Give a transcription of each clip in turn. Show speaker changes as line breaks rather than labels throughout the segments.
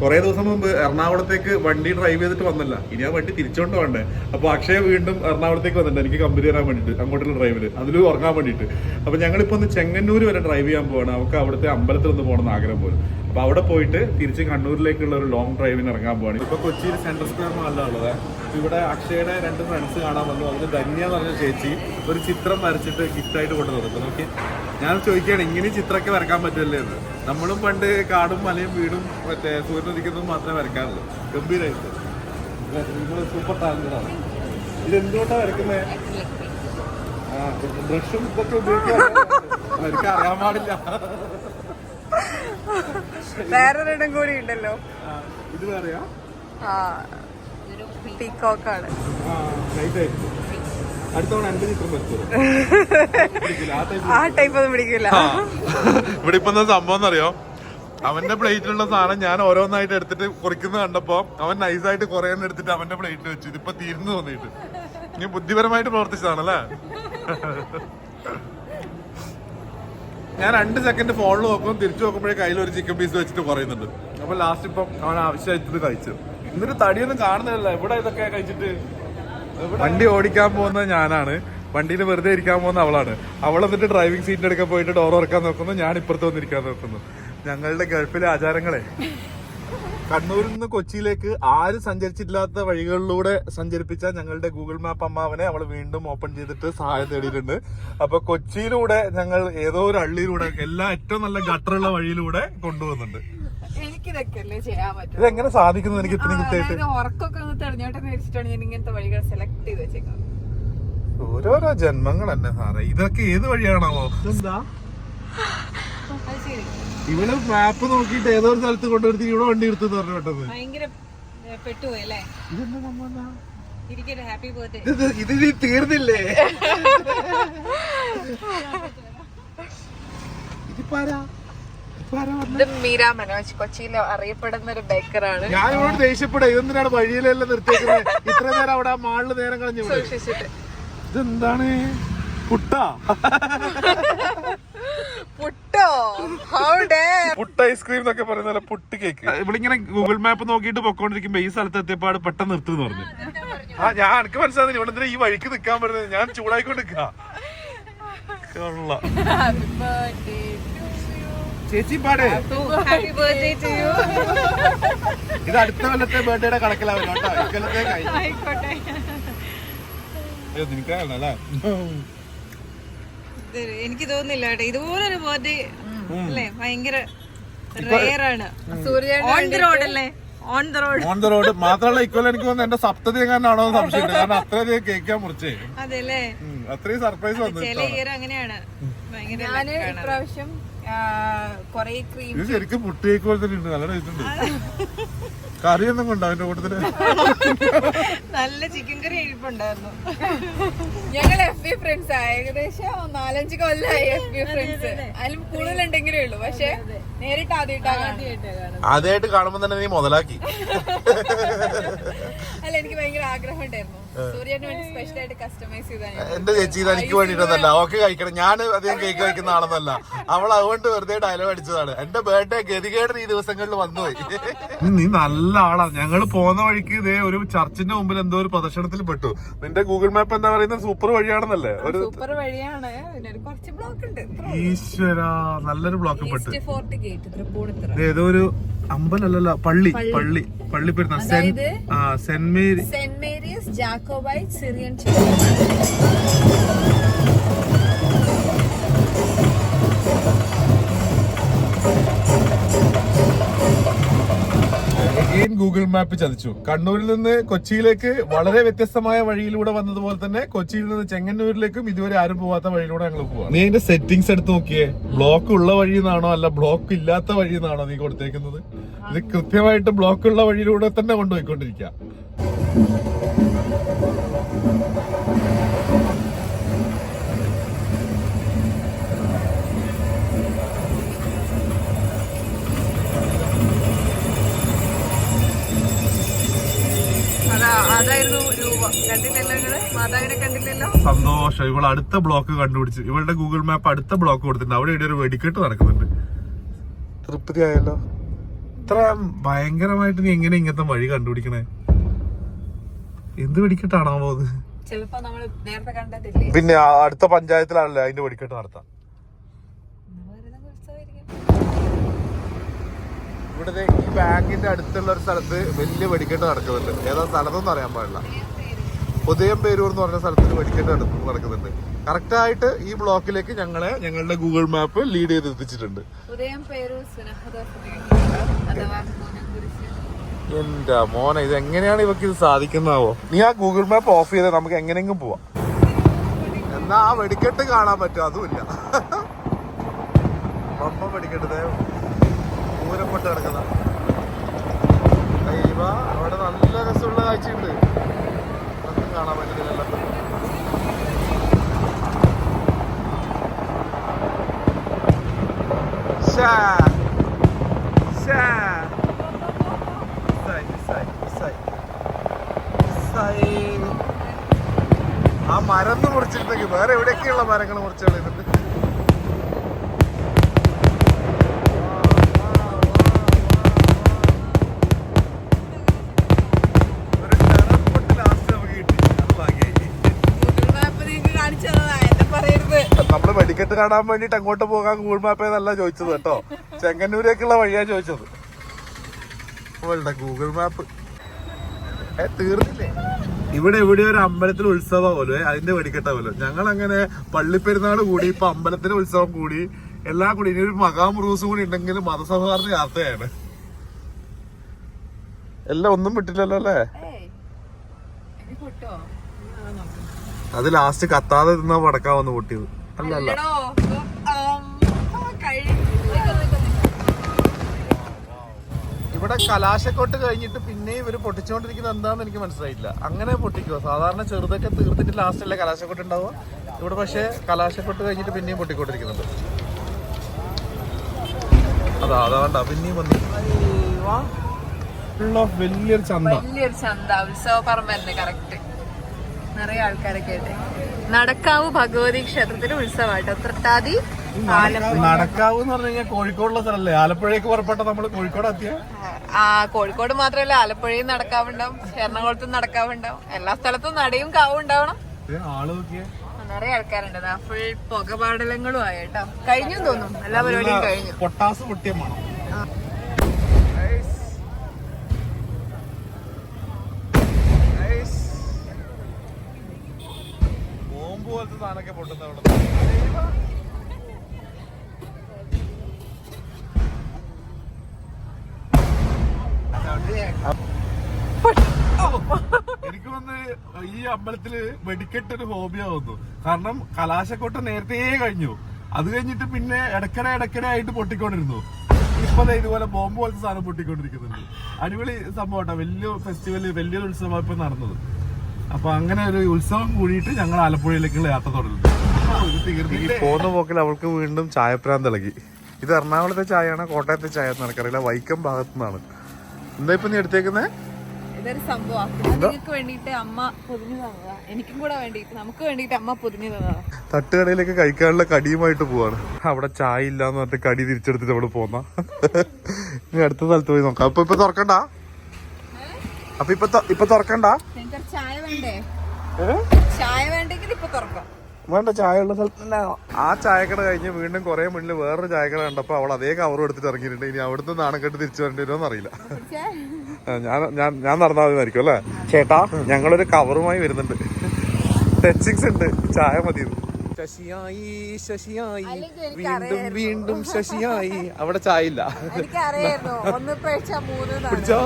കുറെ ദിവസം മുമ്പ് എറണാകുളത്തേക്ക് വണ്ടി ഡ്രൈവ് ചെയ്തിട്ട് വന്നല്ല. ഇനി ആ വണ്ടി തിരിച്ചോണ്ട് വേണ്ടേ അപ്പൊ അക്ഷയ വീണ്ടും എറണാകുളത്തേക്ക് വന്നിട്ടുണ്ട്. എനിക്ക് കമ്പനി തരാൻ വേണ്ടിട്ട് അങ്ങോട്ടുള്ള ഡ്രൈവിൽ അതിൽ ഉറങ്ങാൻ വേണ്ടിട്ട് അപ്പൊ ഞങ്ങളിപ്പോ ഒന്ന് ചെങ്ങന്നൂർ വരെ ഡ്രൈവ് ചെയ്യാൻ പോവാണ്. അവർക്ക് അവിടുത്തെ അമ്പലത്തിൽ ഒന്ന് പോകണം എന്ന് ആഗ്രഹം പോലും. അപ്പൊ അവിടെ പോയിട്ട് തിരിച്ച് കണ്ണൂരിലേക്കുള്ള ഒരു ലോങ് ഡ്രൈവിന് ഇറങ്ങാൻ പോവാണ്. ഇപ്പൊ കൊച്ചിയിൽ സെൻട്രൽ സ്ക്വയർ മാളിലാണ് ഉള്ളത്. ഇവിടെ അക്ഷയുടെ രണ്ട് ഫ്രണ്ട്സ് കാണാൻ വന്നു. അതിന് ധന്യ എന്ന് പറഞ്ഞ ചേച്ചി ഒരു ചിത്രം വരച്ചിട്ട് ഗിഫ്റ്റ് ആയിട്ട് കൊണ്ടു നടക്കുന്നു. നോക്കി. ഞാൻ ചോദിക്കുകയാണ് ഇങ്ങനെ ചിത്രമൊക്കെ വരക്കാൻ പറ്റില്ലേ എന്ന്? നമ്മളും പണ്ട് കാടും മലയും വീടും മറ്റേ സൂര്യൻ ഉദിക്കുന്നതും മാത്രമേ വരക്കാറുള്ളൂ ഗംഭീരമായിട്ട് നിങ്ങൾ സൂപ്പർ ടാലന്റാണ് ഇത് എന്തുകൊണ്ടാണ് വരക്കുന്നത് ബ്രഷും ഇതൊക്കെ ഉപയോഗിക്കാൻ വരക്കാൻ അറിയാൻ പാടില്ല.
വേറൊരിടം കൂടി ഉണ്ടല്ലോ.
ഇത്
ആ പീക്കോക്കാണ്.
ആ
ടൈപ്പ് ഒന്നും പിടിക്കില്ല.
ഇവിടെ ഇപ്പൊ എന്താ സംഭവം എന്നറിയോ? അവന്റെ പ്ലേറ്റിലുള്ള സാധനം ഞാൻ ഓരോന്നായിട്ട് എടുത്തിട്ട് കുറിക്കുന്നത് കണ്ടപ്പോ അവൻ നൈസായിട്ട് കുറെ എണ്ണം എടുത്തിട്ട് അവന്റെ പ്ലേറ്റിൽ വെച്ചു. ഇതിപ്പോ തീരുന്നു തോന്നിയിട്ട്. നീ ബുദ്ധിപരമായിട്ട് പ്രവർത്തിച്ചതാണല്ലേ? ഞാൻ രണ്ട് സെക്കൻഡ് ഫോണിൽ നോക്കും തിരിച്ചു നോക്കുമ്പോഴേ കയ്യിൽ ഒരു ചിക്കൻ പീസ് വെച്ചിട്ട് പറയുന്നുണ്ട് അപ്പൊ ലാസ്റ്റ് ഇപ്പം അവൻ ആവശ്യമായിട്ട് കഴിച്ചു. എന്നിട്ട് തടിയൊന്നും കാണുന്നില്ല എവിടെ ഇതൊക്കെ കഴിച്ചിട്ട്? വണ്ടി ഓടിക്കാൻ പോകുന്നത് ഞാനാണ്. വണ്ടിയിൽ വെറുതെ ഇരിക്കാൻ പോകുന്ന അവളാണ്. അവൾ എന്നിട്ട് ഡ്രൈവിംഗ് സീറ്റിന്റെ എടുക്കാൻ പോയിട്ട് ഡോർ തുറക്കാൻ നോക്കുന്നു. ഞാൻ ഇപ്പുറത്ത് വന്നിരിക്കാൻ നോക്കുന്നു. ഞങ്ങളുടെ ഗൾഫിലെ ആചാരങ്ങളെ. കണ്ണൂരിൽ നിന്ന് കൊച്ചിയിലേക്ക് ആരും സഞ്ചരിച്ചിട്ടില്ലാത്ത വഴികളിലൂടെ സഞ്ചരിപ്പിച്ച ഞങ്ങളുടെ ഗൂഗിൾ മാപ്പ് അമ്മാവനെ അവൾ വീണ്ടും ഓപ്പൺ ചെയ്തിട്ട് സഹായം തേടിയിട്ടുണ്ട്. അപ്പൊ കൊച്ചിയിലൂടെ ഞങ്ങൾ ഏതോ ഒരു അള്ളിയിലൂടെ എല്ലാ ഏറ്റവും നല്ല ഗട്ടറുള്ള വഴിയിലൂടെ
പറ്റും.
ഇതെങ്ങനെ സാധിക്കുന്നു എനിക്ക് ഇത്രയും കൃത്യമായിട്ട്?
ഉറക്കൊക്കെ ഒന്ന് ഞാൻ ഇങ്ങനത്തെ വഴികൾ സെലക്ട് ചെയ്ത് വെച്ചേക്കുന്നത്
ഓരോരോ ജന്മങ്ങൾ തന്നെ സാറേ. ഇതൊക്കെ ഏത് വഴിയാണോ എന്താ
ശരി.
ഇവൾ മാപ്പ് നോക്കിട്ട് ഏതോ ഒരു സ്ഥലത്ത് കൊണ്ടുവരുത്തി ഇവിടെ വണ്ടി എടുത്തു പറഞ്ഞു പെട്ടെന്ന്
ഭയങ്കര ഏ, പെട്ടുപോയി അല്ലേ?
ഇതെന്താ സംഭവം
ഇരിക്കട്ടെ ഹാപ്പി ബർത്ത്ഡേ
ഇത് ഇത് നീ തീർന്നില്ലേ? ഇതിപ്പാരാ?
ഇത് മീര മനോജ് കൊച്ചിയിൽ അറിയപ്പെടുന്ന ഒരു ബേക്കറാണ്
ഞാൻ ഇവിടെ ദേഷ്യപ്പെടാ ഇതെന്തിനാണ് വഴിയിലെല്ലാം നിർത്തിയേക്കുന്നത്? ഇത്ര നേരം അവിടെ ആ മാളിൽ നേരം കളഞ്ഞു ഇവിടെ.
സൂക്ഷിച്ചിട്ട്.
ഇതെന്താണ്? പുട്ടാ
പുട്ടോ ഹൗ ഡേ
പുട്ട് ഐസ്ക്രീം എന്നൊക്കെ പറയുന്ന പുട്ട് കേക്ക് ഇവളിങ്ങനെ ഗൂഗിൾ മാപ്പ് നോക്കിയിട്ട് പൊക്കോണ്ടിരിക്കുമ്പോ ഈ സ്ഥലത്ത് എത്തിയപ്പാട് പെട്ടെന്ന് നിർത്തി പറഞ്ഞു. ആ ഞാൻ എനിക്ക് മനസ്സിലാകുന്നില്ല ഇവിടെ എന്തിനാ ഈ വഴിക്ക് നിക്കാൻ പറ്റുന്നത് ഞാൻ ചൂടായിക്കൊണ്ട് ചേച്ചി പാടേ.
ഹാപ്പി ബർത്ത്ഡേ ടു യു
ഇത് അടുത്ത കൊല്ലത്തെ ബർത്ത്ഡേയുടെ കണക്കിലാവും കേട്ടോ. ഇക്കൊല്ലത്തെ കഴിഞ്ഞു. നിനക്കാണല്ലേ
ഇത് എനിക്ക് തോന്നുന്നില്ല കേട്ടോ. ഇതുപോലൊരു ബർത്ത്ഡേ അല്ലേ? ഭയങ്കര റെയർ ആണ്. ഓൺ ദ റോഡ് അല്ലേ? On the road
on the road മാത്രമല്ല ഇക്കൊല്ലം എനിക്ക് തോന്നുന്നു എന്റെ സപ്തതി എങ്ങാനാണോ എന്ന് സംശയമുണ്ട്. കാരണം അത്രയധികം കേൾക്കാൻ മുറിച്ചേ.
അതെ അല്ലേ?
അത്രയും സർപ്രൈസ് വന്നു
ചില ഇയർ അങ്ങനെയാണ്. ഭയങ്കര
ഞാൻ ഇപ്രാവശ്യം കൊറേ ക്രീം
ഇത് ശരിക്കും പുട്ട് കേക്ക് പോലെ തന്നെ ഉണ്ട്. നല്ല ടേസ്റ്റ് ഉണ്ട്. കറിയൊന്നും കൊണ്ടോ അതിന്റെ കൂട്ടത്തിൽ.
നല്ല ചിക്കൻ കറി ഇരിപ്പുണ്ടായിരുന്നു
ഞങ്ങൾ എഫ് ബി ഫ്രണ്ട്സ് ഏകദേശം നാലഞ്ച് കൊല്ലായി എഫ് ബി ഫ്രണ്ട്സ് അതിലും കൂടുതലുണ്ടെങ്കിലേ ഉള്ളൂ. പക്ഷെ നേരിട്ട് ആദ്യമായിട്ടാണ്
ആദ്യമായിട്ട് കാണുമ്പോ തന്നെ നീ മുതലാക്കി.
അല്ല എനിക്ക് ഭയങ്കര ആഗ്രഹം ഉണ്ടായിരുന്നു. സൂര്യന് വേണ്ടി സ്പെഷ്യൽ കസ്റ്റമൈസ് ചെയ്താൽ
എന്റെ ചേച്ചി ഇത് എനിക്ക് വേണ്ടിട്ടൊന്നല്ല ഓക്കെ കഴിക്കണം. ഞാൻ അധികം കേക്ക് കഴിക്കുന്ന ആളൊന്നല്ല. അവൾ അതുകൊണ്ട് വെറുതെ ഡയലോഗ് അടിച്ചതാണ്. എന്റെ ബർത്ത്ഡേ ഗതികേട് ഈ ദിവസങ്ങളിൽ വന്നുപോയി. നീ നല്ല ആളാ. ഞങ്ങൾ പോന്ന വഴിക്ക് ഇതേ ഒരു ചർച്ചിന്റെ മുമ്പിൽ എന്തോ ഒരു പ്രദർശനത്തിൽ പെട്ടു. നിന്റെ ഗൂഗിൾ മാപ്പ് എന്താ പറയുന്നത്? സൂപ്പർ വഴിയാണെന്നല്ലേ? ഒരു
സൂപ്പർ വഴിയാണ്. പിന്നെ കുറച്ച് ബ്ലോക്ക് ഉണ്ട്.
ഈശ്വര നല്ലൊരു ബ്ലോക്ക് പെട്ടു. ഏതോ ഒരു അമ്പലല്ലല്ലോ പള്ളി. പള്ളി. പള്ളി പെരുന്ന സെൻ ആ saint Mary
saint Jacobite Syrian
Google map ചതിച്ചു. കണ്ണൂരിൽ നിന്ന് കൊച്ചിയിലേക്ക് വളരെ വ്യത്യസ്തമായ വഴിയിലൂടെ വന്നതുപോലെ തന്നെ കൊച്ചിയിൽ നിന്ന് ചെങ്ങന്നൂരിലേക്കും ഇതുവരെ ആരും പോവാത്ത വഴിയിലൂടെ ഞങ്ങൾ പോവാം. നീ അതിന്റെ സെറ്റിംഗ്സ് എടുത്ത് നോക്കിയേ. ബ്ലോക്ക് ഉള്ള വഴി നിന്നാണോ അല്ല ബ്ലോക്ക് ഇല്ലാത്ത വഴി നിന്നാണോ നീ കൊടുത്തേക്കുന്നത്? ഇത് കൃത്യമായിട്ട് ബ്ലോക്ക് ഉള്ള വഴിയിലൂടെ തന്നെ കൊണ്ടുപോയിക്കൊണ്ടിരിക്കുക
അതായിരുന്നു രൂപ. കണ്ടില്ലല്ലോ നിങ്ങൾ മാതാവിനെ കണ്ടില്ലല്ലോ?
സന്തോഷം. ഇവൾ അടുത്ത ബ്ലോക്ക് കണ്ടുപിടിച്ചു. ഇവളുടെ ഗൂഗിൾ മാപ്പ് അടുത്ത ബ്ലോക്ക് കൊടുത്തിട്ടുണ്ട്. അവിടെ ഇവിടെ ഒരു വെടിക്കെട്ട് നടക്കുന്നുണ്ട്. തൃപ്തി ആയല്ലോ ഇത്ര ഭയങ്കരമായിട്ട് നീ എങ്ങനെ ഇങ്ങനത്തെ വഴി കണ്ടുപിടിക്കണേ? എന്ത് വെടിക്കെട്ടാണാവോ അത്? പിന്നെ അടുത്ത പഞ്ചായത്തിലാണല്ലേ അതിന്റെ വെടിക്കെട്ട് നടത്താം? ഇവിടെ ഈ ബാങ്കിന്റെ അടുത്തുള്ള ഒരു സ്ഥലത്ത് വലിയ വെടിക്കെട്ട് നടക്കുന്നുണ്ട്. ഏതാ സ്ഥലത്തൊന്നും അറിയാൻ പാടില്ല. ഉദയം പേരൂർ എന്ന് പറഞ്ഞ സ്ഥലത്ത് വെടിക്കെട്ട് നടക്കുന്നു നടക്കുന്നുണ്ട്. കറക്റ്റ് ആയിട്ട് ഈ ബ്ലോക്കിലേക്ക് ഞങ്ങളെ ഞങ്ങളുടെ ഗൂഗിൾ മാപ്പ് ലീഡ് ചെയ്ത് എത്തിച്ചിട്ടുണ്ട്. എന്റെ മോനെ ഇത് എങ്ങനെയാണ് ഇവക്ക് ഇത് സാധിക്കുന്നതാവോ? നീ ആ ഗൂഗിൾ മാപ്പ് ഓഫ് ചെയ്ത് നമുക്ക് എങ്ങനെയെങ്കിലും പോവാം. എന്നാ ആ വെടിക്കെട്ട് കാണാൻ പറ്റും അതുമില്ല. പമ്പ വെടിക്കെട്ട് ദേ പൂരപ്പെട്ട് കിടക്കുന്ന. ദൈവ, അവിടെ നല്ല രസമുള്ള കാഴ്ചയുണ്ട്. അതൊന്നും കാണാൻ പറ്റുന്നില്ല. ആ മരം മുറിച്ചിട്ടുണ്ടെങ്കിൽ വേറെ എവിടെയൊക്കെയുള്ള മരങ്ങൾ മുറിച്ചു കളയുന്നുണ്ട് കാണാൻ വേണ്ടിട്ട് അങ്ങോട്ട് പോകാൻ ഗൂഗിൾ മാപ്പേ നല്ല ചോദിച്ചത് കേട്ടോ. ചെങ്ങന്നൂരേക്കുള്ള വഴിയാ ചോദിച്ചത്. അവളുടെ ഗൂഗിൾ മാപ്പ് ഏ തീർന്നില്ലേ? ഇവിടെ ഇവിടെ ഒരു അമ്പലത്തിൽ ഉത്സവം പോലെ അതിന്റെ വെടിക്കെട്ട പോലെ. ഞങ്ങൾ അങ്ങനെ പള്ളിപ്പെരുന്നാൾ കൂടി ഇപ്പൊ അമ്പലത്തിലെ ഉത്സവം കൂടി എല്ലാം കൂടി. ഇനി ഒരു മകാമുറൂസും കൂടി ഉണ്ടെങ്കിൽ മതസൗഹാർദ്ദ യാത്രയാണ്. എല്ലാം ഒന്നും വിട്ടില്ലല്ലോ അല്ലേ? അത് ലാസ്റ്റ് കത്താതെ തിന്നാ പടക്കാൻ വന്ന് പൊട്ടിയത്. ഇവിടെ കലാശക്കോട്ട് കഴിഞ്ഞിട്ട് പിന്നെ ഇവർ പൊട്ടിച്ചുകൊണ്ടിരിക്കുന്നത് എന്താന്ന് എനിക്ക് മനസ്സിലായില്ല. അങ്ങനെ പൊട്ടിക്കുവോ? സാധാരണ ചെറുതൊക്കെ തീർത്തിട്ട് ലാസ്റ്റ് അല്ലേ കലാശക്കോട്ട് ഉണ്ടാവുക? ഇവിടെ പക്ഷേ കലാശക്കോട്ട് കഴിഞ്ഞിട്ട് പിന്നെയും പൊട്ടിക്കൊണ്ടിരിക്കുന്നുണ്ട്. അതാ അതാണ്ട പിന്നെയും വന്നു. ഫുൾ ഓഫ് വലിയൊരു ചന്ത.
വലിയൊരു ചന്ത. ഉത്സവ കറക്റ്റ് നിറയെ ആൾക്കാരൊക്കെ ആയിട്ട്. നടക്കാവ് ഭഗവതി ക്ഷേത്രത്തിലെ ഉത്സവമായിട്ട്. തൃട്ടാതി
നടക്കാവ് എന്ന് പറഞ്ഞു കഴിഞ്ഞാൽ കോഴിക്കോടുള്ള സ്ഥലല്ലേ? ആലപ്പുഴയ്ക്ക് പുറപ്പെട്ട നമ്മൾ കോഴിക്കോട് എത്തിയ?
ആ കോഴിക്കോട് മാത്രമല്ല ആലപ്പുഴയും നടക്കാവുണ്ടാവും എറണാകുളത്തും നടക്കാവുണ്ടാവും. എല്ലാ സ്ഥലത്തും നടയും കാവും ഉണ്ടാവണം.
ആൾ നോക്കിയേ.
നിറയെ ആൾക്കാരുണ്ട്. ഫുൾ പുകപാടലങ്ങളും ആയിട്ടോ കഴിഞ്ഞു തോന്നും എല്ലാ പരിപാടിയും കഴിഞ്ഞു.
പൊട്ടാസ് പൊട്ടിയ പോലത്തെ സാധനമൊക്കെ പൊട്ടുന്ന അവിടെ എനിക്ക് വന്ന് ഈ അമ്പലത്തിൽ വെടിക്കെട്ട് ഒരു ഹോബിയാവുന്നു കാരണം കലാശക്കോട്ട നേരത്തെ കഴിഞ്ഞു. അത് കഴിഞ്ഞിട്ട് പിന്നെ ഇടയ്ക്കിടെ ഇടയ്ക്കിടെ ആയിട്ട് പൊട്ടിക്കൊണ്ടിരുന്നു. ഇപ്പൊ ഇതുപോലെ ബോംബ് പോലത്തെ സാധനം പൊട്ടിക്കൊണ്ടിരിക്കുന്നുണ്ട്. അടിപൊളി സംഭവം വലിയ ഫെസ്റ്റിവൽ വലിയൊരു ഉത്സവം ഇപ്പൊ നടന്നത്. അപ്പൊ അങ്ങനെ ഒരു ഉത്സവം കൂടിയിട്ട് ഞങ്ങൾ ആലപ്പുഴയിലേക്കുള്ള യാത്ര തുടരുന്നു. ഈ പോകുന്ന പോക്കിൽ അവൾക്ക് വീണ്ടും ചായപ്രാന്ത് ഇളകി. ഇത് എറണാകുളത്തെ ചായയാണോ കോട്ടയത്തെ ചായ എന്ന് എനിക്കറിയില്ല. വൈക്കം ഭാഗത്തു നിന്നാണ്. എന്താ ഇപ്പൊ നീ എടുത്തേക്കുന്നേ?
ഇതൊരു വേണ്ടിയിട്ട് അമ്മ പൊതിഞ്ഞു തന്നതാ. എനിക്കും കൂടെ വേണ്ടിയിട്ട് നമുക്ക് വേണ്ടിയിട്ട് അമ്മ പൊതിഞ്ഞു തന്നതാ.
തട്ടുകടയിലേക്ക് കഴിക്കാനുള്ള കടിയുമായിട്ട് പോവാണ്. അവിടെ ചായ ഇല്ലാന്ന് പറഞ്ഞിട്ട് കടി തിരിച്ചെടുത്തിട്ട് അവിടെ പോന്ന. ഇനി അടുത്ത സ്ഥലത്ത് പോയി നോക്കാം. അപ്പൊ ഇപ്പൊ തുറക്കണ്ട? അപ്പൊ ഇപ്പൊ ഇപ്പൊ തുറക്കണ്ട?
ചായ വേണ്ടേ? ചായ വേണ്ടെങ്കിൽ ഇപ്പൊ തുറക്കാം.
വേണ്ട ചായ ഉള്ള സ്ഥലത്ത് ആ ചായക്കട കഴിഞ്ഞ് വീണ്ടും കുറെ മുന്നിൽ വേറൊരു ചായക്കട കണ്ടപ്പോ അവൾ അതേ കവർ എടുത്തിട്ട് ഇറങ്ങിയിട്ടുണ്ട്. ഇനി അവിടുന്ന് നാണക്കെട്ട് തിരിച്ചു വരേണ്ടി വരുമോ അറിയില്ല ഞാൻ ഞാൻ ഞാൻ നടന്നാൽ മതിയായിരിക്കും അല്ലേ? ചേട്ടാ ഞങ്ങളൊരു കവറുമായി വരുന്നുണ്ട്. ടച്ചിങ്സ് ഉണ്ട്. ചായ മതി ശശിയായി ശശിയായി. വീണ്ടും വീണ്ടും ശശിയായി. അവിടെ
ചായയില്ല
പിടിച്ചോ?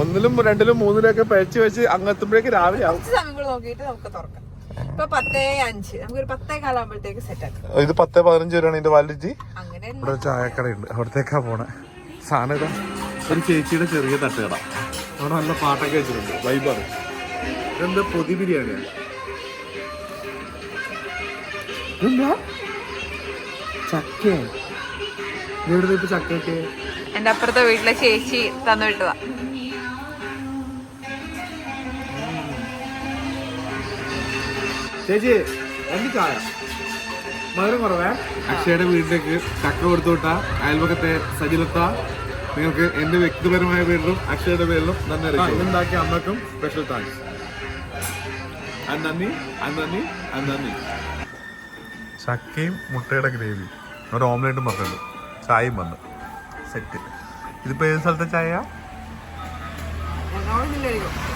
ഒന്നിലും രണ്ടിലും മൂന്നിലും ഒക്കെ പഴച്ചു വെച്ച് അങ്ങെത്തുമ്പോഴേക്ക് രാവിലെ ആവും.
ഇത് സമയം നോക്കിയിട്ട് നമുക്ക് തുറക്കാം. ഇപ്പൊ പത്തേ
പതിനഞ്ച് വരെയാണ് ഇതിന്റെ
വാലിജി
ഇവിടെ ഒരു ചായക്കടയുണ്ട്. അവിടത്തേക്കാ പോണേ. സാധനം ഒരു ചേച്ചിയുടെ ചെറിയ തട്ടുകട. അവിടെ നല്ല പാട്ടൊക്കെ വെച്ചിട്ടുണ്ട്. വൈബാണ് ഇതെന്താ പൊതി ബിരിയാണിയാണ് ഇതെന്താ ചക്കയാണ് ഇതെവിടെ ഇപ്പൊ ചക്കയൊക്കെ
എന്റെ അപ്പുറത്തെ വീട്ടിലെ ചേച്ചി തന്നു വിട്ടതാ.
ചേച്ചി രണ്ട് ചായ. മധുരം കുറവേ? അക്ഷയുടെ വീട്ടിലേക്ക് ചക്ക കൊടുത്തുവിട്ട അയൽവക്കത്തെ അയൽപക്കത്തെ സജിലത്ത നിങ്ങൾക്ക് എന്റെ വ്യക്തിപരമായ പേരിലും അക്ഷയുടെ പേരിലും നന്ദി അറിയിക്കും ഉണ്ടാക്കിയ അമ്മക്കും സ്പെഷ്യൽ താങ്ക്സ് അന്നന്നി അന്നന്നി അത് നന്ദി അത് നന്ദി. ചക്കയും മുട്ടയുടെ ഗ്രേവി. ഒരു ഓംലെറ്റും പറഞ്ഞിട്ടുണ്ട് ചായയും വന്നു. സെറ്റ് ഇതിപ്പോ ഏത് സ്ഥലത്തെ ചായ?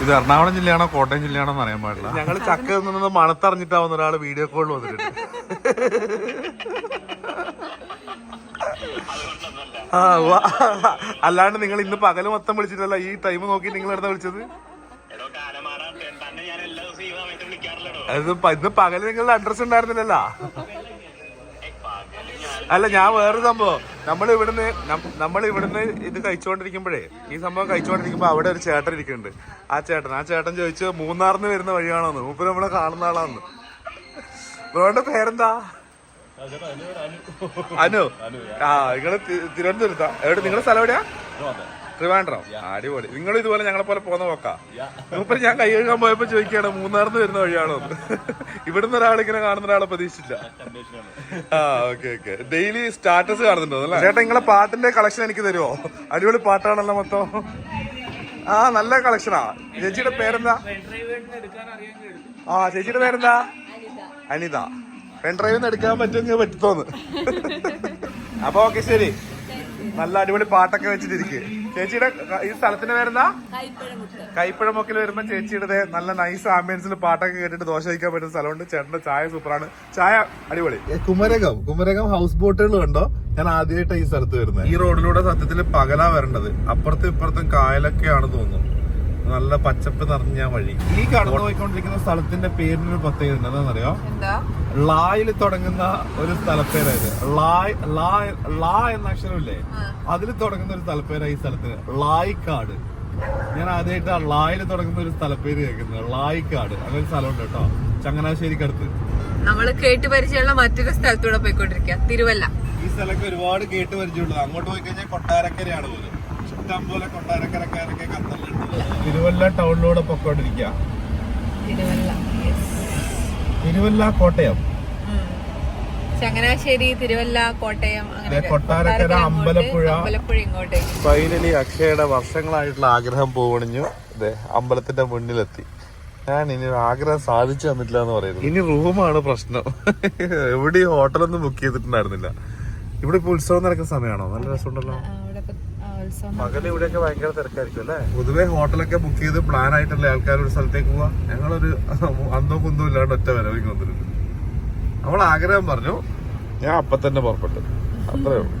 ഇത് എറണാകുളം ജില്ലയാണോ കോട്ടയം ജില്ലയാണോ എന്ന് അറിയാൻ പാടില്ല. ഞങ്ങൾ ചക്ക നിന്ന് മണത്തറിഞ്ഞിട്ടാവുന്ന ഒരാൾ വീഡിയോ കോൾ വന്നിട്ടുണ്ട്. ആ വാ. അല്ലാണ്ട് നിങ്ങൾ ഇന്ന് പകൽ മൊത്തം വിളിച്ചിട്ടല്ല ഈ ടൈം നോക്കി നിങ്ങൾ എവിടെ വിളിച്ചത്? അത് ഇന്ന് പകൽ നിങ്ങളുടെ അഡ്രസ് ഉണ്ടായിരുന്നില്ലല്ലോ. അല്ല ഞാൻ വേറൊരു സംഭവം. നമ്മൾ ഇവിടുന്ന് നമ്മൾ ഇവിടുന്ന് ഇത് കഴിച്ചുകൊണ്ടിരിക്കുമ്പോഴേ ഈ സംഭവം കഴിച്ചുകൊണ്ടിരിക്കുമ്പോ അവിടെ ഒരു ചേട്ടൻ ഇരിക്കുന്നുണ്ട്. ആ ചേട്ടൻ ആ ചേട്ടൻ ചോദിച്ചു മൂന്നാറിന്ന് വരുന്ന വഴിയാണോന്ന്? മൂപ്പര് നമ്മളെ കാണുന്ന ആളാന്ന്. ബ്രോന്റെ പേരെന്താ? അനു. ആ നിങ്ങൾ തിരുവനന്തപുരത്താ. എവിടെ നിങ്ങളുടെ സ്ഥലം എവിടെയാ? ട്രിവാൻഡ്രം അടിപൊളി. നിങ്ങൾ ഇതുപോലെ ഞങ്ങളെ പോലെ പോന്ന നോക്കാം. മൂപ്പർ ഞാൻ കൈ കഴുകാൻ പോയപ്പോ ചോദിക്കുകയാണ് മൂന്നാറിന്ന് വരുന്ന വഴിയാണോ? ഇവിടുന്ന് ഒരാൾ ഇങ്ങനെ കാണുന്ന ഒരാളെ പ്രതീക്ഷിച്ചില്ല. ആ ഓക്കെ ഓക്കെ ഡെയിലി സ്റ്റാറ്റസ് കാണുന്നുണ്ടോ അല്ലേ ചേട്ടാ നിങ്ങളെ പാട്ടിന്റെ കളക്ഷൻ എനിക്ക് തരുമോ അടിപൊളി പാട്ടാണല്ലോ മൊത്തം. ആ നല്ല കളക്ഷനാ ചേച്ചിയുടെ പേരെന്താ? ആ ചേച്ചിയുടെ പേരെന്താ? അനിത. പെൺഡ്രൈവിൽ നിന്ന് എടുക്കാൻ പറ്റുമെങ്കിൽ പറ്റുത്തോന്ന്. അപ്പൊ ഓക്കെ ശരി. നല്ല അടിപൊളി പാട്ടൊക്കെ വെച്ചിട്ടിരിക്ക്. ചേച്ചിയുടെ ഈ സ്ഥലത്തിന്റെ പേരെന്താ? കൈപ്പഴമൊക്കെ വരുമ്പോ ചേച്ചിയുടെ നല്ല നൈസ് ആംബിയൻസിൽ പാട്ടൊക്കെ കേട്ടിട്ട് ദോശ കഴിക്കാൻ പറ്റുന്ന സ്ഥലമുണ്ട്. ചേട്ടന്റെ ചായ സൂപ്പറാണ്. ചായ അടിപൊളി. കുമരകം. കുമരകം ഹൗസ് ബോട്ടുകൾ കണ്ടോ? ഞാൻ ആദ്യമായിട്ടാണ് ഈ സ്ഥലത്ത് വരുന്നത് ഈ റോഡിലൂടെ സത്യത്തിൽ പകലാ വരേണ്ടത്. അപ്പുറത്തും ഇപ്പുറത്തും കായലൊക്കെയാണ് തോന്നുന്നു. നല്ല പച്ചപ്പ് നിറഞ്ഞ വഴി. ഈ കടന്നു പോയിക്കൊണ്ടിരിക്കുന്ന സ്ഥലത്തിന്റെ പേരിനൊരു പ്രത്യേകത ഉണ്ട് എന്താണെന്നറിയോ
എന്താ?
ലായിൽ തുടങ്ങുന്ന ഒരു സ്ഥലപ്പേരായത്. ലായ് ലായ് ലാ എന്ന അക്ഷരമില്ലേ? അതിൽ തുടങ്ങുന്ന ഒരു സ്ഥലപ്പേരാണ് ഈ സ്ഥലത്തിന്. ലായിക്കാട്. ഞാൻ ആദ്യമായിട്ട് ലായിൽ തുടങ്ങുന്ന ഒരു സ്ഥലപ്പേര് കേൾക്കുന്നത്. ലായിക്കാട്. അങ്ങനെ ഒരു സ്ഥലമുണ്ട് കേട്ടോ. ചങ്ങനാശ്ശേരിക്കടുത്ത്.
നമ്മൾ കേട്ട് പരിചയമുള്ള മറ്റൊരു സ്ഥലത്തൂടെ പോയിക്കൊണ്ടിരിക്കുക തിരുവല്ല.
ഈ സ്ഥലമൊക്കെ ഒരുപാട് കേട്ട് പരിചയമുള്ളത്. അങ്ങോട്ട് പോയി കഴിഞ്ഞാൽ കൊട്ടാരക്കരയാണ് പോലും. ഇഷ്ടം പോലെ കൊട്ടാരക്കരക്കാരൊക്കെ ഖത്തറിലുണ്ട് തിരുവല്ല ടൗണിലൂടെ പൊക്കോണ്ടിരിക്കുക
തിരുവല്ല
തിരുവല്ല കോട്ടയം?
ചങ്ങനാശ്ശേരി തിരുവല്ല കോട്ടയം അങ്ങനെ
കൊട്ടാരക്കര, അമ്പലപ്പുഴ.
അമ്പലപ്പുഴ ഇങ്ങോട്ടേക്ക്
ഫൈനലി അക്ഷയുടെ വർഷങ്ങളായിട്ടുള്ള ആഗ്രഹം പോവണിഞ്ഞു. അതെ അമ്പലത്തിന്റെ മുന്നിലെത്തി. ഞാൻ ഇനി ആഗ്രഹം സാധിച്ചു തന്നിട്ടില്ല എന്ന് പറയുന്നത് ഇനി റൂമാണ് പ്രശ്നം. എവിടെയും ഹോട്ടലൊന്നും ബുക്ക് ചെയ്തിട്ടുണ്ടായിരുന്നില്ല. ഇവിടെ ഇപ്പൊ ഉത്സവം നടക്കുന്ന സമയമാണോ? നല്ല രസമുണ്ടല്ലോ.
ഉത്സവം
പകൽ ഇവിടെയൊക്കെ ഭയങ്കര തിരക്കായിരിക്കും അല്ലേ? പൊതുവെ ഹോട്ടലൊക്കെ ബുക്ക് ചെയ്ത് പ്ലാൻ ആയിട്ടല്ലേ ആൾക്കാർ ഒരു സ്ഥലത്തേക്ക് പോവാ? ഞങ്ങളൊരു അന്തോ കുന്തോ ഇല്ലാണ്ട് ഒറ്റ വരവിലേക്ക് വന്നിട്ടുണ്ട്. നമ്മൾ ആഗ്രഹം പറഞ്ഞു ഞാൻ അപ്പൊ തന്നെ പുറപ്പെട്ടു. അത്രേ ഉള്ളൂ.